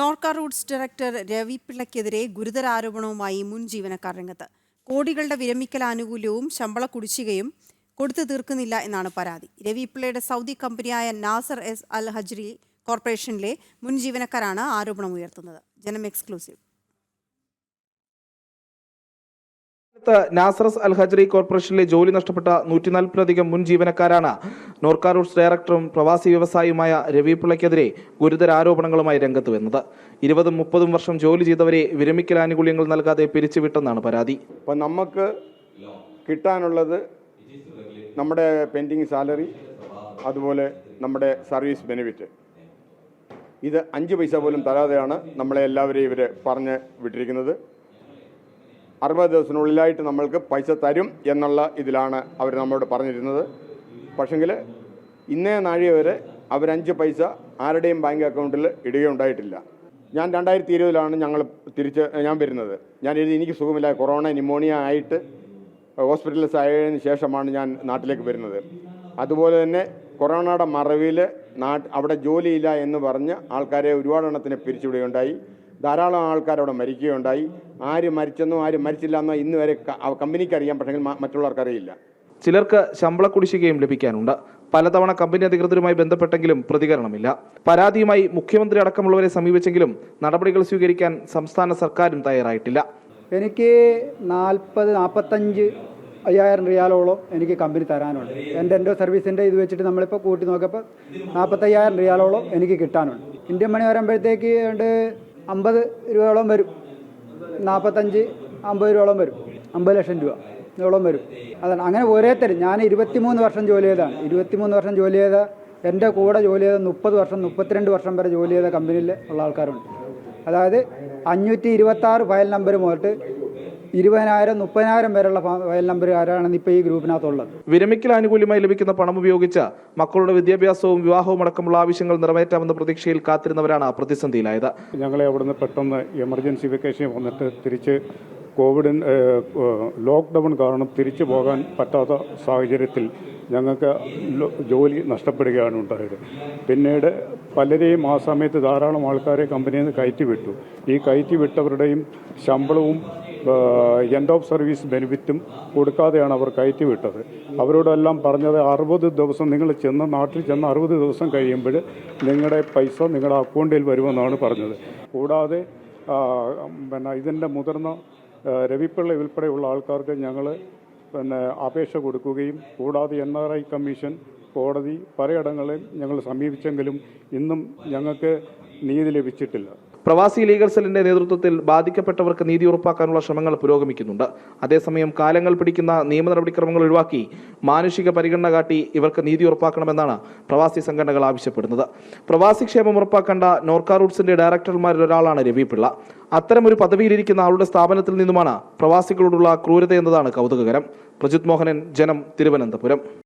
Norka roots director Ravi പിള്ളയ്ക്കെതിരെ ഗുരുതര ആരോപണവുമായി മുൻ ജീവനക്കാർ രംഗത്ത്. കോടികളുടെ വിരമിക്കൽ ആനുകൂല്യവും ശമ്പള കുടിശ്ശികയും കൊടുത്തു തീർക്കുന്നില്ല എന്നാണ് പരാതി. രവി പിള്ളയുടെ സൗദി കമ്പനിയായ നാസർ എസ് അൽ ഹജ്രി കോർപ്പറേഷനിലെ മുൻ ജീവനക്കാരാണ് ആരോപണം ഉയർത്തുന്നത്. ജനം എക്സ്ക്ലൂസീവ്. നാസറസ് അൽ ഹജ്രി കോർപ്പറേഷനിലെ ജോലി നഷ്ടപ്പെട്ട നൂറ്റി നാൽപ്പതിലധികം മുൻ ജീവനക്കാരാണ്. നോർക്ക റൂട്ട്സ് ഡയറക്ടറും പ്രവാസി വ്യവസായിയുമായ രവി പിള്ളയ്ക്കെതിരെ ഗുരുതര ആരോപണങ്ങളുമായി രംഗത്ത് വന്നത്. ഇരുപതും മുപ്പതും വർഷം ജോലി ചെയ്തവരെ വിരമിക്കൽ ആനുകൂല്യങ്ങൾ നൽകാതെ പിരിച്ചുവിട്ടെന്നാണ് പരാതി. അപ്പോൾ നമുക്ക് കിട്ടാനുള്ളത് നമ്മുടെ പെൻഡിങ് സാലറി അതുപോലെ നമ്മുടെ സർവീസ് ബെനിഫിറ്റ്. ഇത് അഞ്ച് പൈസ പോലും തരാതെയാണ് നമ്മളെ എല്ലാവരെയും ഇവർ പറഞ്ഞ് വിട്ടിരിക്കുന്നത്. അറുപത് ദിവസത്തിനുള്ളിലായിട്ട് നമ്മൾക്ക് പൈസ തരും എന്നുള്ള ഇതിലാണ് അവർ നമ്മളോട് പറഞ്ഞിരുന്നത്. പക്ഷെങ്കിൽ ഇന്നേ നാഴിക വരെ അവരഞ്ച് പൈസ ആരുടെയും ബാങ്ക് അക്കൗണ്ടിൽ ഇടുകയുണ്ടായിട്ടില്ല. ഞാൻ രണ്ടായിരത്തി ഇരുപതിലാണ് ഞങ്ങൾ തിരിച്ച് ഞാൻ വരുന്നത്. ഞാൻ എഴുതി എനിക്ക് സുഖമില്ല കൊറോണ ന്യൂമോണിയ ആയിട്ട് ഹോസ്പിറ്റലിൽ ആയതിനു ശേഷമാണ് ഞാൻ നാട്ടിലേക്ക് വരുന്നത്. അതുപോലെ തന്നെ കൊറോണയുടെ മറവിൽ നാട്ട് അവിടെ ജോലിയില്ല എന്ന് പറഞ്ഞ് ആൾക്കാരെ ഒരുപാട് എണ്ണത്തിന് പിരിച്ചുവിടുകയുണ്ടായി. ധാരാളം ആൾക്കാർ അവിടെ മരിക്കുകയുണ്ടായി. ആര് മരിച്ചെന്നോ ആര് മരിച്ചില്ല എന്നോ ഇന്ന് വരെ കമ്പനിക്ക് അറിയാം. പക്ഷേ മറ്റുള്ളവർക്ക് അറിയില്ല. ചിലർക്ക് ശമ്പള കുടിശ്ശികയും ലഭിക്കാനുണ്ട്. പലതവണ കമ്പനി അധികൃതരുമായി ബന്ധപ്പെട്ടെങ്കിലും പ്രതികരണമില്ല. പരാതിയുമായി മുഖ്യമന്ത്രി അടക്കമുള്ളവരെ സമീപിച്ചെങ്കിലും നടപടികൾ സ്വീകരിക്കാൻ സംസ്ഥാന സർക്കാരും തയ്യാറായിട്ടില്ല. എനിക്ക് നാൽപ്പത് നാൽപ്പത്തഞ്ച് അയ്യായിരം റിയാലോളം എനിക്ക് കമ്പനി തരാനുണ്ട്. എന്റെ എന്റെ സർവീസിന്റെ ഇത് വെച്ചിട്ട് നമ്മളിപ്പോൾ കൂട്ടി നോക്കിയപ്പോൾ നാൽപ്പത്തയ്യായിരം റിയാലോളം എനിക്ക് കിട്ടാനുണ്ട്. ഇന്ത്യൻ മണി വരുമ്പോഴത്തേക്ക് ഉണ്ട് അമ്പത് രൂപയോളം വരും. നാൽപ്പത്തഞ്ച് അമ്പത് രൂപയോളം വരും. അമ്പത് ലക്ഷം രൂപ ഇതോളം വരും. അതാണ്. അങ്ങനെ ഓരോരുത്തരും ഞാൻ ഇരുപത്തിമൂന്ന് വർഷം ജോലി ചെയ്താണ് ഇരുപത്തിമൂന്ന് വർഷം ജോലി ചെയ്ത എന്റെ കൂടെ ജോലി ചെയ്ത മുപ്പത് വർഷം മുപ്പത്തിരണ്ട് വർഷം വരെ ജോലി ചെയ്ത കമ്പനിയിൽ ഉള്ള ആൾക്കാരുണ്ട്. അതായത് അഞ്ഞൂറ്റി ഇരുപത്താറ് ഫയൽ നമ്പർ മുതൽ ഇരുപതിനായിരം മുപ്പതിനായിരം വരെയുള്ള ഫയൽ ആരാണെന്ന് ഇപ്പോൾ ഈ ഗ്രൂപ്പിനകത്തുള്ളത്. വിരമിക്കൽ ആനുകൂല്യമായി ലഭിക്കുന്ന പണം ഉപയോഗിച്ച് മക്കളുടെ വിദ്യാഭ്യാസവും വിവാഹവും അടക്കമുള്ള ആവശ്യങ്ങൾ നിറവേറ്റാമെന്ന പ്രതീക്ഷയിൽ കാത്തിരുന്നവരാണ് പ്രതിസന്ധിയിലായത്. ഞങ്ങളെ അവിടുന്ന് പെട്ടെന്ന് എമർജൻസി വെക്കേഷൻ വന്നിട്ട് തിരിച്ച് കോവിഡ് ലോക്ക്ഡൗൺ കാരണം തിരിച്ചു പോകാൻ പറ്റാത്ത സാഹചര്യത്തിൽ ഞങ്ങൾക്ക് ജോലി നഷ്ടപ്പെടുകയാണ് ഉണ്ടായത്. പിന്നീട് പലരെയും ആ സമയത്ത് ധാരാളം ആൾക്കാരെ കമ്പനിയിൽ നിന്ന് കയറ്റി വിട്ടു ഈ കയറ്റി വിട്ടവരുടെയും ശമ്പളവും എൻഡ് ഓഫ് സർവീസ് ബെനിഫിറ്റും കൊടുക്കാതെയാണ് അവർ കയറ്റി വിട്ടത് അവരോടെല്ലാം പറഞ്ഞത് അറുപത് ദിവസം നിങ്ങൾ ചെന്ന് നാട്ടിൽ ചെന്ന് അറുപത് ദിവസം കഴിയുമ്പോൾ നിങ്ങളുടെ പൈസ നിങ്ങളുടെ അക്കൗണ്ടിൽ വരുമെന്നാണ് പറഞ്ഞത്. കൂടാതെ പിന്നെ ഇതിന്റെ മുതിർന്ന രവിപ്പിള്ള ഉൾപ്പെടെയുള്ള ആൾക്കാർക്ക് ഞങ്ങൾ പിന്നെ അപേക്ഷ കൊടുക്കുകയും കൂടാതെ എൻ ആർ ഐ കമ്മീഷൻ കോടതി പലയിടങ്ങളിൽ ഞങ്ങൾ സമീപിച്ചെങ്കിലും ഇന്നും ഞങ്ങൾക്ക് നീതി ലഭിച്ചിട്ടില്ല. പ്രവാസി ലീഗൽ സെല്ലിന്റെ നേതൃത്വത്തിൽ ബാധിക്കപ്പെട്ടവർക്ക് നീതി ഉറപ്പാക്കാനുള്ള ശ്രമങ്ങൾ പുരോഗമിക്കുന്നുണ്ട്. അതേസമയം കാലങ്ങൾ പിടിക്കുന്ന നിയമ നടപടിക്രമങ്ങൾ ഒഴിവാക്കി മാനുഷിക പരിഗണന കാട്ടി ഇവർക്ക് നീതി ഉറപ്പാക്കണമെന്നാണ് പ്രവാസി സംഘടനകൾ ആവശ്യപ്പെടുന്നത്. പ്രവാസി ക്ഷേമം ഉറപ്പാക്കേണ്ട നോർക്ക റൂട്ട്സിന്റെ ഡയറക്ടർമാരിൽ ഒരാളാണ് രവി പിള്ള അത്തരമൊരു പദവിയിലിരിക്കുന്ന ആളുടെ സ്ഥാപനത്തിൽ നിന്നുമാണ് പ്രവാസികളോടുള്ള ക്രൂരത എന്നതാണ് കൗതുകകരം. പ്രജിത് മോഹനൻ ജനം തിരുവനന്തപുരം.